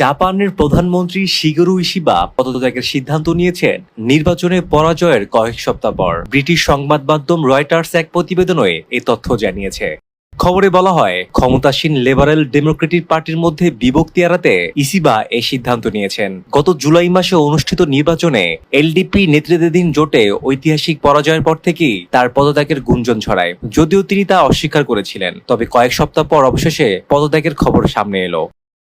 জাপানের প্রধানমন্ত্রী Shigeru Ishiba পদত্যাগের সিদ্ধান্ত নিয়েছেন। নির্বাচনে পরাজয়ের কয়েক সপ্তাহ পর ব্রিটিশ সংবাদ মাধ্যম রয়টার্স এক প্রতিবেদনে এ তথ্য জানিয়েছে। খবরে বলা হয়, ক্ষমতাসীন লেবারেল ডেমোক্রেটিক পার্টির মধ্যে বিভক্তি এড়াতে ইসিবা এই সিদ্ধান্ত নিয়েছেন। গত জুলাই মাসে অনুষ্ঠিত নির্বাচনে এলডিপি নেতৃত্বাধীন জোটে ঐতিহাসিক পরাজয়ের পর থেকেই তার পদত্যাগের গুঞ্জন ছড়ায়। যদিও তিনি তা অস্বীকার করেছিলেন, তবে কয়েক সপ্তাহ পর অবশেষে পদত্যাগের খবর সামনে এলো।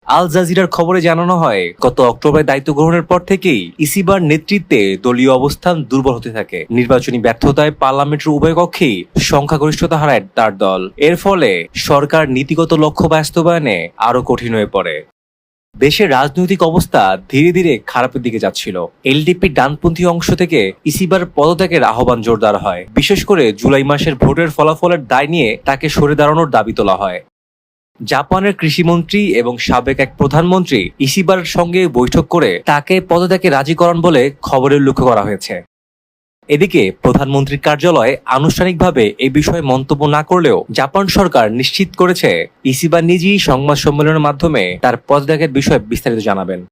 আল জাজিরার খবরে জানানো হয়, গত অক্টোবরে দায়িত্ব গ্রহণের পর থেকেই ইসিবার নেতৃত্বে দলীয় অবস্থান দুর্বল হতে থাকে। নির্বাচনী ব্যর্থতায় পার্লামেন্টের উভয় কক্ষেই সংখ্যাগরিষ্ঠতা হারায় তার দল। এর ফলে সরকার নীতিগত লক্ষ্য বাস্তবায়নে আরও কঠিন হয়ে পড়ে। দেশের রাজনৈতিক অবস্থা ধীরে ধীরে খারাপের দিকে যাচ্ছিল। এলডিপি ডানপন্থী অংশ থেকে ইসিবার পদত্যাগের আহ্বান জোরদার হয়। বিশেষ করে জুলাই মাসের ভোটের ফলাফলের দায় নিয়ে তাকে সরে দাঁড়ানোর দাবি তোলা হয়। জাপানের কৃষিমন্ত্রী এবং সাবেক এক প্রধানমন্ত্রী ইসিবার সঙ্গে বৈঠক করে তাকে পদত্যাগে রাজি করান বলে খবরের লক্ষ্য করা হয়েছে। এদিকে প্রধানমন্ত্রীর কার্যালয় আনুষ্ঠানিকভাবে এ বিষয়ে মন্তব্য না করলেও জাপান সরকার নিশ্চিত করেছে ইসিবা নিজেই সংবাদ সম্মেলনের মাধ্যমে তার পদত্যাগের বিষয়ে বিস্তারিত জানাবেন।